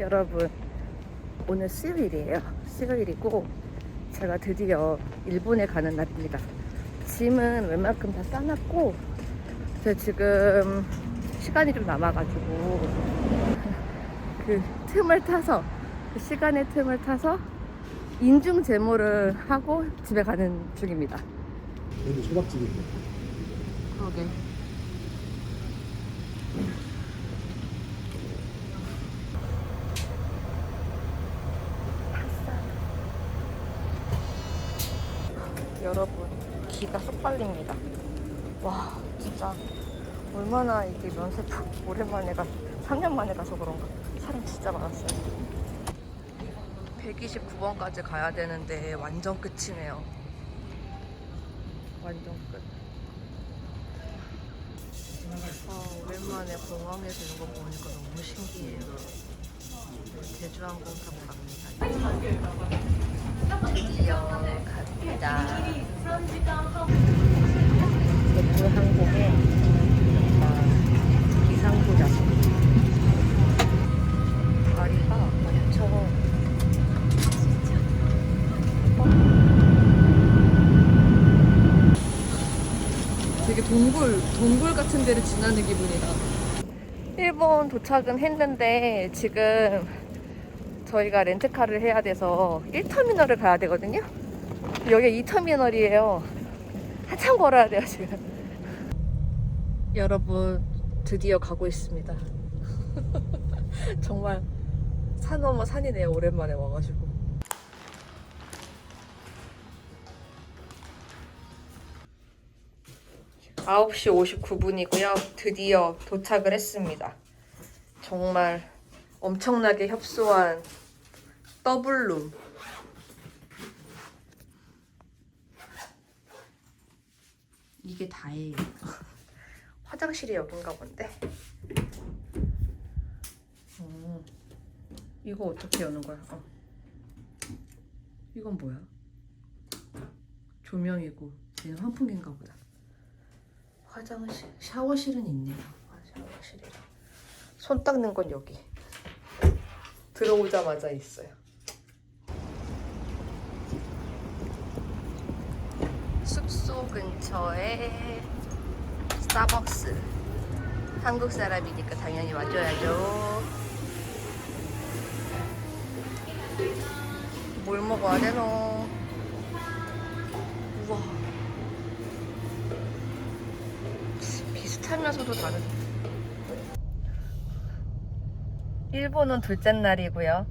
여러분 오늘 수요일이에요. 수요일이고 제가 드디어 일본에 가는 날입니다. 짐은 웬만큼 다 싸놨고 제가 지금 시간이 좀 남아가지고 그 틈을 타서 그 시간의 틈을 타서 인중 제모를 하고 집에 가는 중입니다. 여기 초밥집인데. 그러게. 여러분, 빨립니다. 와, 진짜 얼마나 이게 면세품 오랜만에 가, 3년 만에 가서 그런가. 사람 진짜 많았어요. 129번까지 가야 되는데 완전 끝이네요. 완전 끝. 아, 오랜만에 공항에서 이런 거 보니까 너무 신기해요. 제주항공 타고 갑니다. 드디어 갑니다. 제주 항공의 아, 기상부자석. 다리가 엄청 되게 동굴, 동굴 같은 데를 지나는 기분이다. 일본 도착은 했는데 지금 저희가 렌트카를 해야 돼서 1터미널을 가야 되거든요. 여기 2터미널이에요. 한참 걸어야 돼요, 지금. 여러분, 드디어 가고 있습니다. 정말 산 넘어 산이네요, 오랜만에 와가지고. 아홉 시 59분이고요. 드디어 도착을 했습니다. 정말 엄청나게 협소한 더블룸. 이게 다예요. 화장실이 여긴가 본데. 음, 이거 어떻게 여는 거야? 어. 이건 뭐야? 조명이고 얘는 환풍기인가 보다. 화장실, 샤워실은 있네요. 아, 샤워실이랑 손 닦는 건 여기. 들어오자마자 있어요. 숙소 근처에 스타벅스. 한국 사람이니까 당연히 와줘야죠. 뭘 먹어야 되노? 우와. 비슷하면서도 다른. 일본은 둘째 날이고요.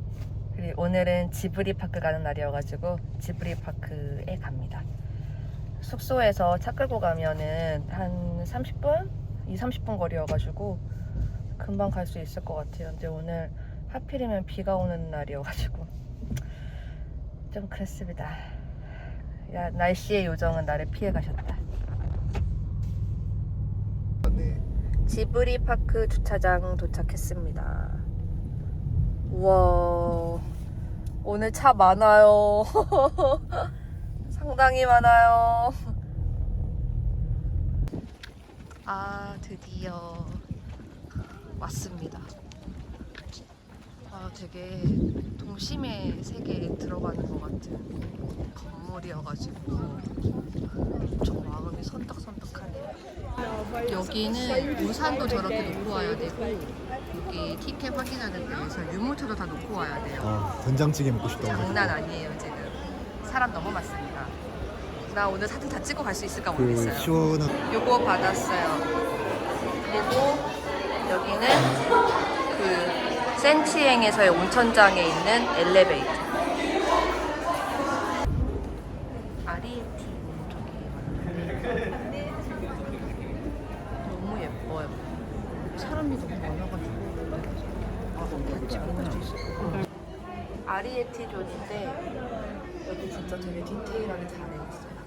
그리고 오늘은 지브리 파크 가는 날이어가지고 지브리 파크에 갑니다. 숙소에서 차 끌고 가면은 한 30분? 2, 30분 거리여가지고 금방 갈 수 있을 것 같아요. 근데 오늘 하필이면 비가 오는 날이어가지고 좀 그랬습니다. 야, 날씨의 요정은 나를 피해 가셨다. 네. 지브리 파크 주차장 도착했습니다. 우와, 오늘 차 많아요. 상당히 많아요. 아, 드디어 왔습니다. 아, 되게 동심의 세계에 들어가는 것 같은 건물이어가지고 엄청 마음이 선떡선떡하네요. 여기는 우산도 저렇게 놓고 와야 되고 여기 티켓 확인하는 데에서 유모차도 다 놓고 와야 돼요. 아, 된장찌개 먹고 싶다고. 장난 아니에요 지금. 사람 너무 많습니다. 나 오늘 사진 다 찍고 갈 수 있을까 그 모르겠어요. 시원한 요거 받았어요. 그리고 여기는 그 센치행에서의 온천장에 있는 엘리베이터. 아리에티 저기 너무 예뻐요. 사람이 너무 많아가지고 아, 같이 먹을 수 있을 것 같아요. 아리에티 존인데 여기 진짜 되게 디테일하게 잘 해놨어요.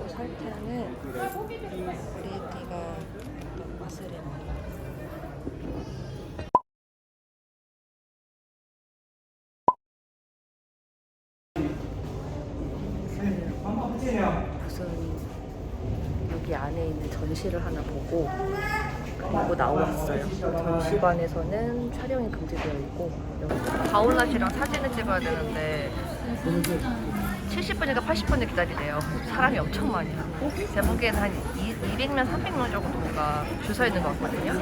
그리고 설탕은 아리에티가 맛을 해먹어요. 무슨 여기 안에 있는 전시를 하나 보고 그리고 나왔어요. 전시관에서는 촬영이 금지되어 있고 가올라 씨랑 사진을 찍어야 되는데 70분인가 80분을 기다리래요. 사람이 엄청 많이 하고 제 보기에는 한 200명, 300명 정도가 줄 서 있는 것 같거든요.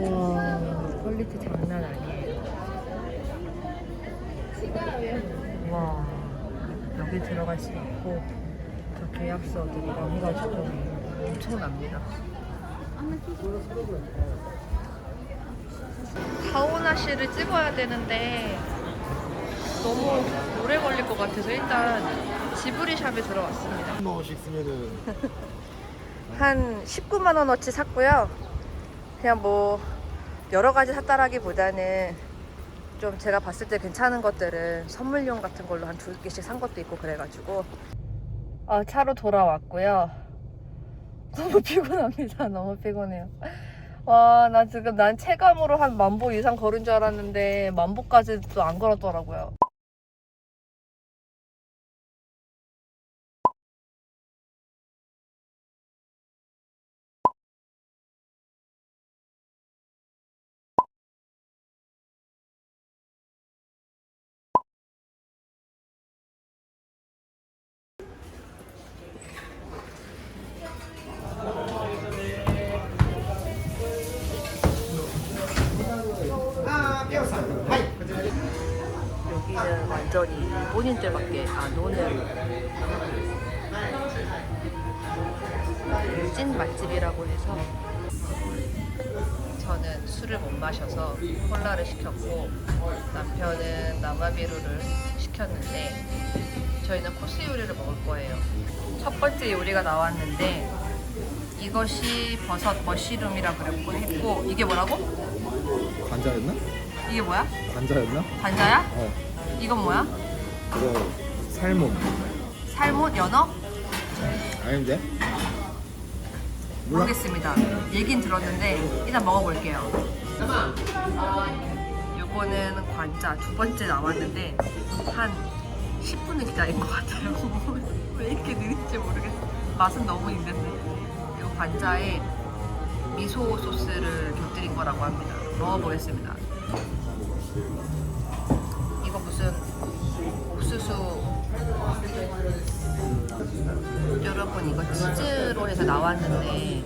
와 퀄리티 장난 아니에요. 와 여기 들어갈 수 있고 저 계약서들이랑 해가지고 엄청납니다. 가오나 씨를 찍어야 되는데 너무 오래 걸릴 것 같아서 일단 지브리 샵에 들어왔습니다. 1만 원씩 쓰면은 한 19만 원어치 샀고요. 그냥 뭐 여러 가지 샀다라기보다는 좀 제가 봤을 때 괜찮은 것들은 선물용 같은 걸로 한 두 개씩 산 것도 있고 그래가지고 아, 차로 돌아왔고요. 너무 피곤합니다. 너무 피곤해요. 와, 나 지금 난 체감으로 한 만보 이상 걸은 줄 알았는데 만보까지도 안 걸었더라고요. 여기는 완전히 일본인들밖에 안 오는 찐 맛집이라고 해서 저는 술을 못 마셔서 콜라를 시켰고 남편은 나마비루를 시켰는데 저희는 코스 요리를 먹을 거예요. 첫 번째 요리가 나왔는데 이것이 버섯 머시룸이라 그랬고 했고 이게 뭐라고? 관자였나? 이게 뭐야? 관자였나? 관자야? 어 이건 뭐야? 그거 살몬 살몬 연어? 아닌데? 몰라? 모르겠습니다. 얘긴 들었는데 일단 먹어볼게요. 요거는 관자 두 번째 나왔는데 한 10분을 기다린 것 같아요. 왜 이렇게 느린지 모르겠어. 맛은 너무 있는데. 요 관자에 미소 소스를 곁들인 거라고 합니다. 먹어보겠습니다. 이거 무슨 옥수수 여러분 이거 치즈로 해서 나왔는데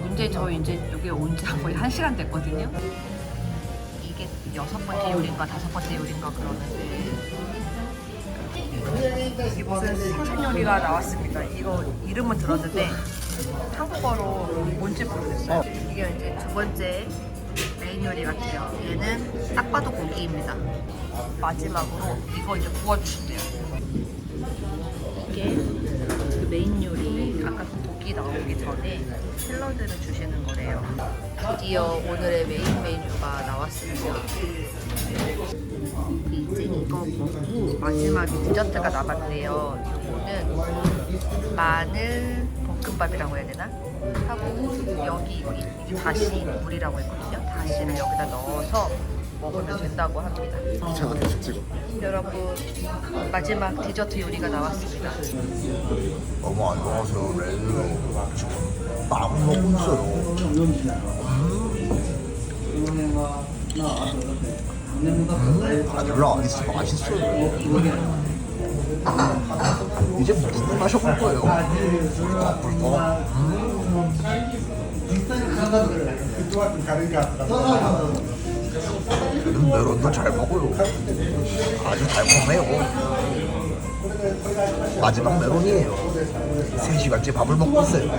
문제 저 이제 여기 온 지 거의 한 시간 됐거든요. 이게 여섯 번째 요리인가 다섯 번째 요리인가 그러는데 이게 무슨 생선 요리가 나왔습니다. 이거 이름은 들었는데 한국어로 뭔지 모르겠어요. 이게 이제 두 번째 메인 요리 같아요. 얘는 딱 봐도 고기입니다. 마지막으로 이거 이제 구워주신대요. 이게 그 메인 요리 아까 그 고기 나오기 전에 샐러드를 주시는 거래요. 드디어 오늘의 메인 메뉴가 나왔습니다. 이제 이거 먹고 마지막에 디저트가 남았대요. 이거는 마늘 볶음밥이라고 해야 되나? 하고 여기 이- 이게 다시 물이라고 했거든요. 다시를 여기다 넣어서 먹으면 된다고 합니다. 차가 계속 찍어. 여러분 마지막 디저트 요리가 나왔습니다. 어머 안녕하세요 레드로 지금 빵 먹고 있어요. 음, 바닐라 아이스 맛있어요. 이제 물을 마셔볼 거예요 꿀꺽꿀꺽 요즘 메론도 잘 먹어요 아주 달콤해요 마지막 메론이에요 3시간째 밥을 먹고 있어요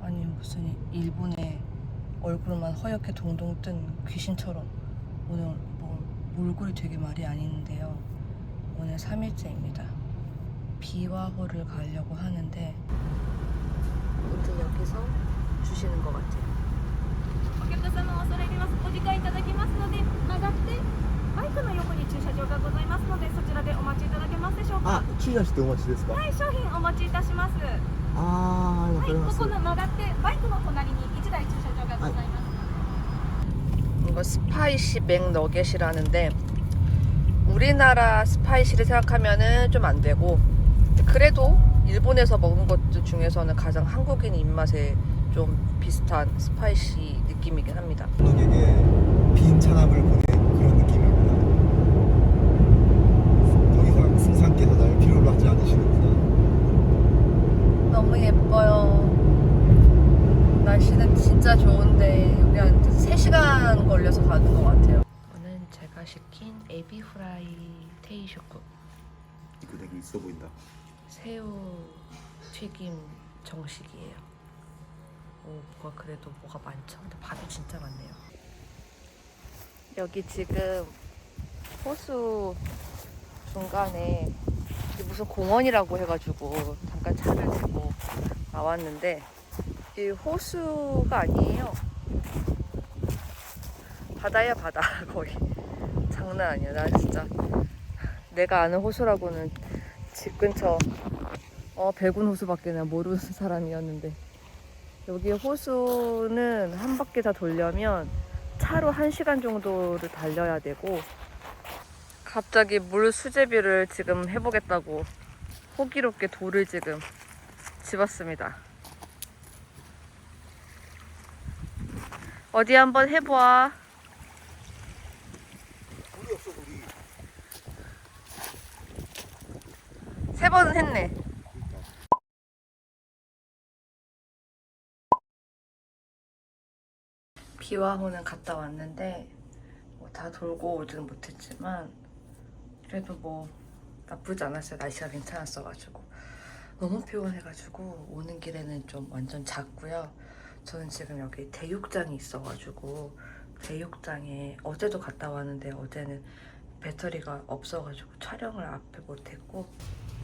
아니 무슨 일본의 얼굴만 허옇게 동동 뜬 귀신처럼 오늘 뭐 몰골이 되게 말이 아닌데요. 오늘 3일째입니다. 비와호를 가려고 하는데 아무튼 여기서 주시는 것 같아요. お客様恐れ入りますお時間いただきますので曲がってバイクの横に駐車場がございますのでそちらでお待ちいただけますでしょうかあ注意してお待ちですかはい商品お持ちいたしますはあーわかりますいここの曲がってバイクの隣に1台駐車場がございます、 이거 스파이시 맥 너겟이라는데 우리나라 스파이시를 생각하면은 좀 안 되고 그래도 일본에서 먹은 것 중에서는 가장 한국인 입맛에 좀 비슷한 스파이시 느낌이긴 합니다. 관객에게 빈 찬압을 보낸 그런 느낌입니다. 더 이상 승상께서 날 필요로 하지 않으시는구나. 너무 예뻐요. 날씨는 진짜 좋은데 우리 한 3시간 걸려서 가는 것 같아요. 오늘 제가 시킨 에비 후라이 테이쇼쿠 이거 되게 있어 보인다. 새우 튀김 정식이에요. 오, 뭐가 그래도 뭐가 많죠. 근데 밥이 진짜 많네요. 여기 지금 호수 중간에 무슨 공원이라고 해가지고 잠깐 차를 대고 나왔는데 이 호수가 아니에요. 바다야 바다 거의 장난 아니야. 나 진짜 내가 아는 호수라고는 집 근처 어 백운 호수밖에 나 모르는 사람이었는데 여기 호수는 한 바퀴 다 돌려면 차로 한 시간 정도를 달려야 되고 갑자기 물 수제비를 지금 해보겠다고 호기롭게 돌을 지금 집었습니다. 어디 한번. 물이 없어 물이. 세 번은 했네. 비와 호는 갔다 왔는데 뭐 다 돌고 오지는 못했지만 그래도 뭐 나쁘지 않았어요. 날씨가 괜찮았어가지고 너무 피곤해가지고 오는 길에는 좀 완전 잤고요. 저는 지금 여기 대육장이 있어가지고 대육장에 어제도 갔다 왔는데 어제는 배터리가 없어가지고 촬영을 앞에 못했고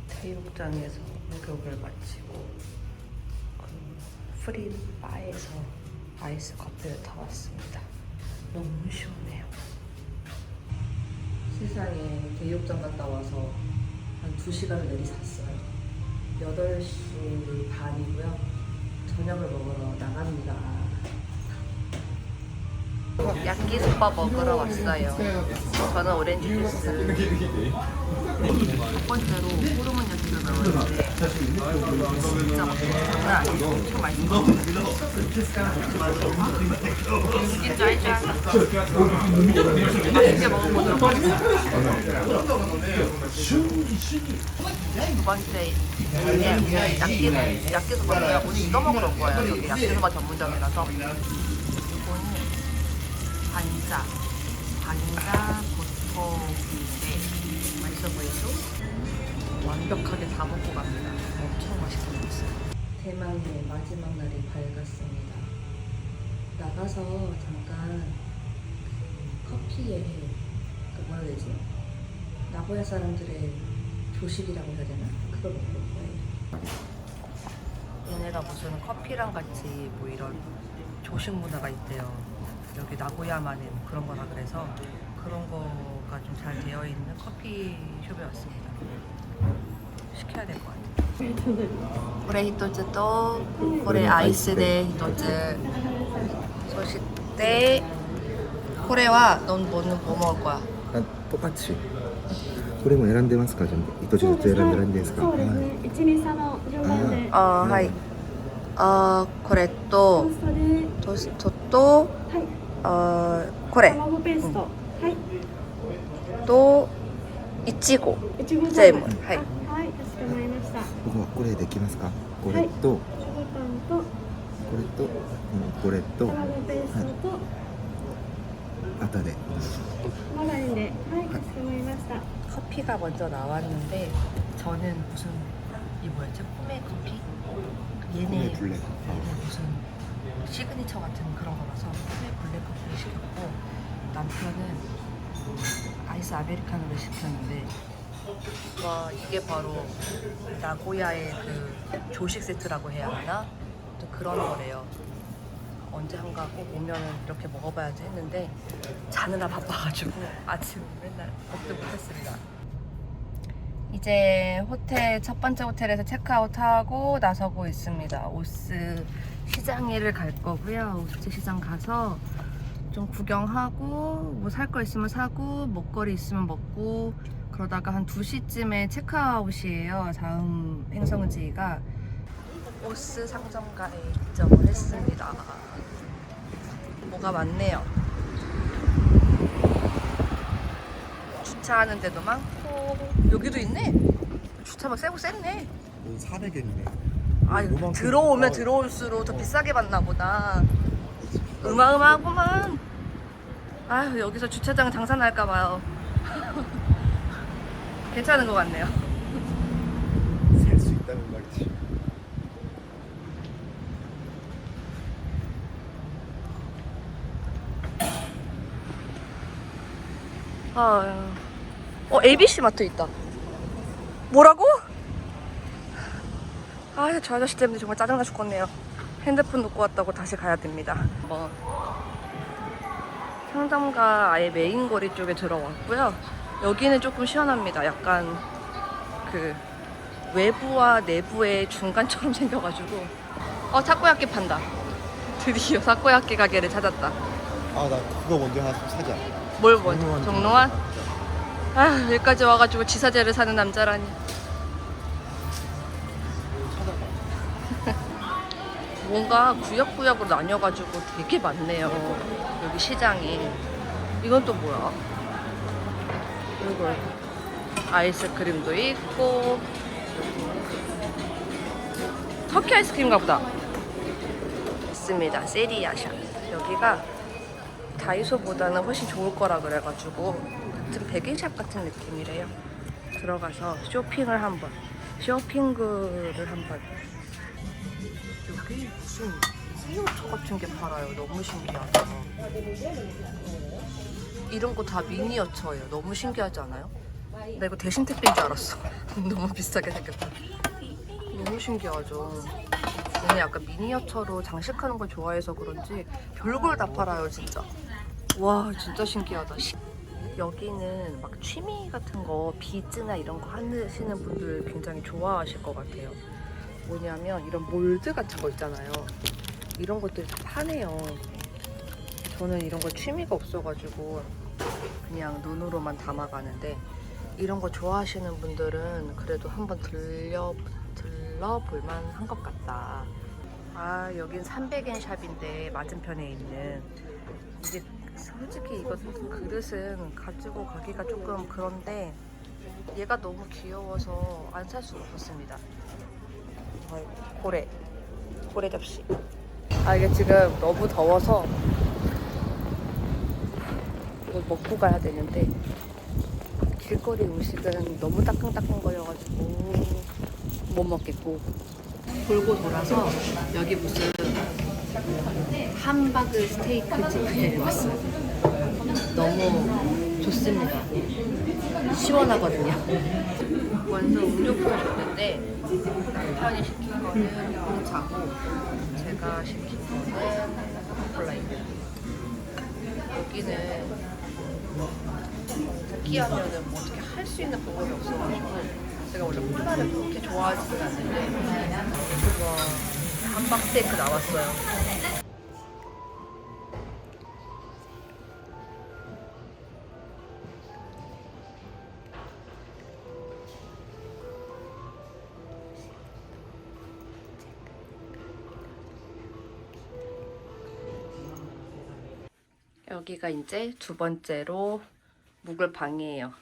대육장에서 목욕을 마치고 그 프리바에서 아이스 커피를 타왔습니다. 너무 시원해요. 세상에 대육장 갔다 와서 한 2시간을 내리 잤어요. 8시 반이고요. 저녁을 먹으러 나갑니다. 야끼소바 먹으러 왔어요. 저는 오렌지 주스. 첫 번째로 호르몬 야끼를 먹었는데 진짜. 장난 아니에요. 엄청 맛있어요. 이게. 두 번째 이게 야끼 야끼소바고요. 오늘 이거 먹으러 온 거예요. 여기 야끼소바 전문점이라서 관자 관자 버터인데 맛있어 보이죠? 완벽하게 다 먹고 갑니다. 엄청 맛있게 먹었어요. 대망의 마지막 날이 밝았습니다. 나가서 잠깐 그 커피에 그 뭐라 해야 되지? 나고야 사람들의 조식이라고 해야 되나? 그걸 먹을 거예요. 얘네가 무슨 커피랑 같이 뭐 이런 조식 문화가 있대요. 여기 나고야만의 뭐 그런 거라 그래서 그런 거가 좀 잘 되어 있는 커피숍에 왔습니다. 시켜야 될 것 같아요. これ一つとこれアイスで一つそしてこれはどんどん思うか 아, 똑같이. 고래모 에란데 마스카 전데 이토 주스 에란데 에란데 すかそうですね。一味さの上段でああはいあこれトとーストでトーストとはいあこれ。ペースト、うん、はい。といちご。いちごジャムはい。はいかしこまりました。僕はこれできますか。これと、はい、パンとこれと、これとペーストと、はい、で。マガいンで。はいかしこまりました。コピー먼저 나왔는데 저는 무슨 이 뭐였 죠? 꿈의 커 피? 얘네 얘네 무슨 시그니처 같은 그런 거라서 꿈의 블랙 커피를 시켰고 남편은 아이스 아메리카노를 시켰는데 와 이게 바로 나고야의 그 조식 세트라고 해야 하나? 또 그런 거래요. 언제 한가 꼭 오면은 이렇게 먹어봐야지 했는데 자느라 바빠가지고 아침 맨날 먹도 못했습니다. 이제 호텔 첫 번째 호텔에서 체크아웃하고 나서고 있습니다. 오스 시장에를 갈 거고요. 오스 시장 가서 좀 구경하고 뭐 살 거 있으면 사고 먹거리 있으면 먹고 그러다가 한 2시쯤에 체크아웃이에요. 다음 행성지가 오스 상점가에 입점을 했습니다. 뭐가 많네요. 주차하는 데도 많고 여기도 있네. 주차만 세고 셌네. 400엔이네. 아 요만큼- 들어오면 어. 들어올수록 더 비싸게 받나 보다. 어마어마하구만. 아유 여기서 주차장 장사 날까 봐요. 괜찮은 것 같네요. 살수 있다는 말이지. 아, 어 ABC 마트 있다. 뭐라고? 아, 저 아저씨 때문에 정말 짜증나 죽겠네요. 핸드폰 놓고 왔다고 다시 가야 됩니다. 뭐 상점가 아예 메인 거리 쪽에 들어왔고요. 여기는 조금 시원합니다. 약간 그 외부와 내부의 중간처럼 생겨가지고 어 타코야끼 판다. 드디어 타코야끼 가게를 찾았다. 아, 나 그거 먼저 하나 좀 사자. 뭘 먼저? 정로원. 아 여기까지 와가지고 지사제를 사는 남자라니. 뭔가 구역구역으로 나뉘어가지고 되게 많네요. 여기 시장이. 이건 또 뭐야? 이거 아이스크림도 있고 터키 아이스크림인가 보다. 있습니다. 세리아샵 여기가 다이소보다는 훨씬 좋을 거라 그래가지고 같은 백인샵 같은 느낌이래요. 들어가서 쇼핑을 한번 쇼핑글을 한번 여기 무슨 새우초 같은 게 팔아요. 너무 신기하다. 이런 거 다 미니어처예요. 너무 신기하지 않아요? 나 이거 대신 택배인 줄 알았어. 너무 비싸게 생겼다. 너무 신기하죠. 얘네 약간 미니어처로 장식하는 걸 좋아해서 그런지 별걸 다 팔아요, 진짜. 와, 진짜 신기하다. 시- 여기는 막 취미 같은 거, 비즈나 이런 거 하시는 분들 굉장히 좋아하실 것 같아요. 뭐냐면 이런 몰드 같은 거 있잖아요. 이런 것들 다 파네요. 저는 이런 거 취미가 없어가지고 그냥 눈으로만 담아가는데 이런 거 좋아하시는 분들은 그래도 한번 들려 들러볼 만 한 것 같다. 아 여긴 300엔 샵인데 맞은편에 있는 이제 솔직히 이거 그릇은 가지고 가기가 조금 그런데 얘가 너무 귀여워서 안 살 수가 없었습니다. 고래 고래 접시. 아 이게 지금 너무 더워서 이걸 먹고 가야 되는데 길거리 음식은 너무 따끈따끈 거려가지고 못 먹겠고 돌고 돌아서 여기 무슨 함바그 스테이크 집에 왔어요. 좋습니다. 시원하거든요. 먼저 음료부터 줬는데 남편이 시킨 거는 홍차고 제가 시킨 거는 콜라입니다. 여기는 느끼하면은 뭐 어떻게 할 수 있는 방법이 없어가지고 제가 원래 콜라를 그렇게 좋아하지는 않는데 와 함박 스테이크 나왔어요. 여기가 이제 두 번째로 묵을 방이에요.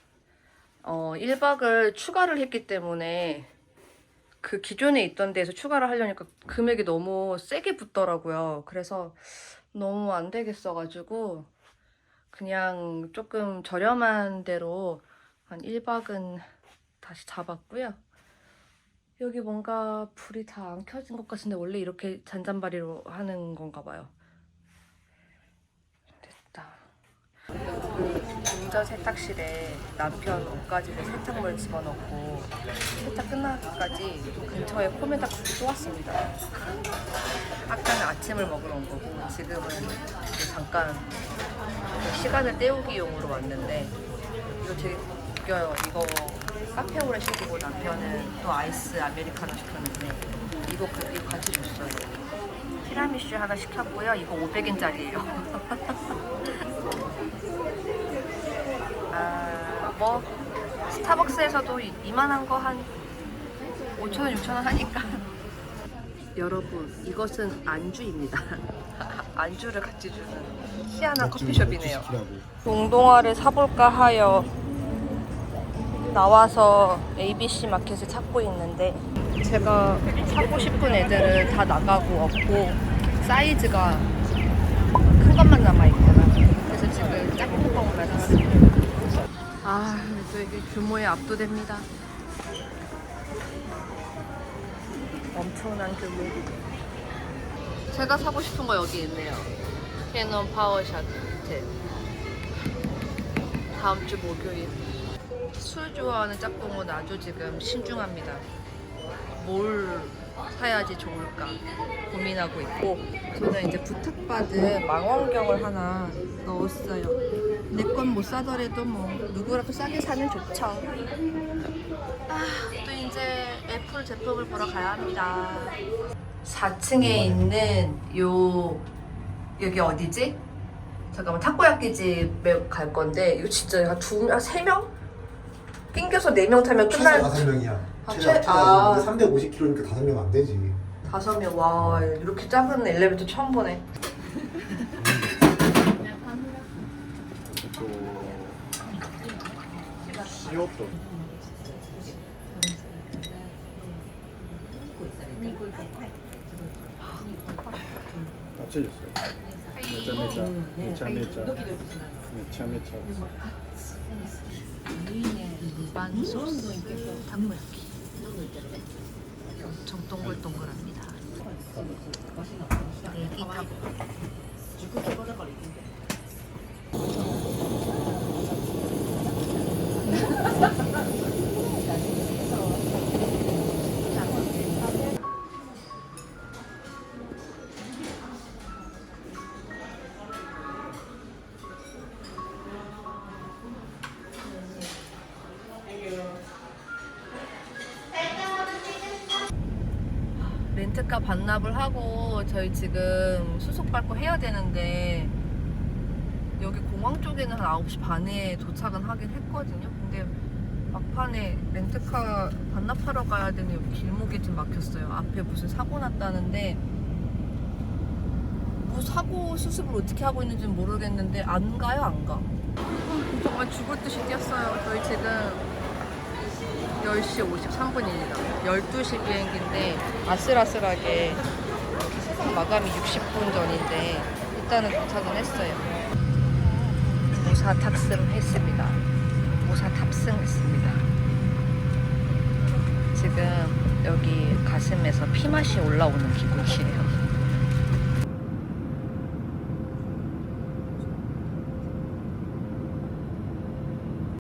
어, 1박을 추가를 했기 때문에 그 기존에 있던 데에서 추가를 하려니까 금액이 너무 세게 붙더라고요. 그래서 너무 안 되겠어가지고 그냥 조금 저렴한 데로 한 1박은 다시 잡았고요. 여기 뭔가 불이 다 안 켜진 것 같은데 원래 이렇게 잔잔바리로 하는 건가 봐요. 됐다. 운전 세탁실에 남편 옷까지 세탁물 집어넣고 세탁 끝나기까지 또 근처에 코메다 또 왔습니다. 아까는 아침을 먹으러 온 거고 지금은 잠깐 그 시간을 때우기용으로 왔는데 이거 되게 웃겨요. 이거 카페오레 시키고 남편은 또 아이스 아메리카노 시켰는데 이거, 그- 이거 같이 줬어요. 티라미슈 하나 시켰고요. 이거 500엔짜리예요. 아, 뭐 스타벅스에서도 이- 이만한 거 한 5,000원, 6,000원 하니까. 여러분, 이것은 안주입니다. 안주를 같이 주는 희한한 커피숍이네요. 용동화를 사볼까 하여 나와서 ABC 마켓을 찾고 있는데 제가 사고 싶은 애들은 다 나가고 없고 사이즈가 큰 것만 남아 있구나. 그래서 지금 것만 샀습니다. 아, 또 이게 규모에 압도됩니다. 엄청난 규모. 제가 사고 싶은 거 여기 있네요. 캐논 파워샷 탭. 다음 주 목요일. 술 좋아하는 짝꿍은 아주 지금 신중합니다. 뭘 사야지 좋을까 고민하고 있고 저는 이제 부탁받은 망원경을 하나 넣었어요. 내 건 못 사더라도 뭐 누구라도 싸게 사면 좋죠. 아, 또 이제 애플 제품을 보러 가야 합니다. 4층에 있는 요 여기 어디지? 잠깐만 타코야끼 집에 갈 건데 이거 진짜 한두세 명? 낑겨서 네 명 타면 최소 끝날 다섯 명이야. 최다 아. 350kg니까 다섯 명 안 되지. 다섯 명. 와 이렇게 작은 엘리베이터 처음 보네. 귀엽다. 다 찔렸어요. 매차 매차 매차 매차 매차 매차 반소 단무기 엄청 동글동글합니다. 애기 타코. 반납을 하고 저희 지금 수속 밟고 해야 되는데 여기 공항 쪽에는 한 9시 반에 도착은 하긴 했거든요. 근데 막판에 렌트카 반납하러 가야 되는 길목이 좀 막혔어요. 앞에 무슨 사고 났다는데 뭐 사고 수습을 어떻게 하고 있는지 는 모르겠는데 안 가요 안 가. 아, 정말 죽을 듯이 뛰었어요. 저희 지금 10시 53분입니다. 12시 비행기인데 아슬아슬하게 마감이 60분 전인데 일단은 도착은 했어요. 모사 탑승했습니다. 모사 탑승했습니다. 지금 여기 가슴에서 피맛이 올라오는 기분이에요.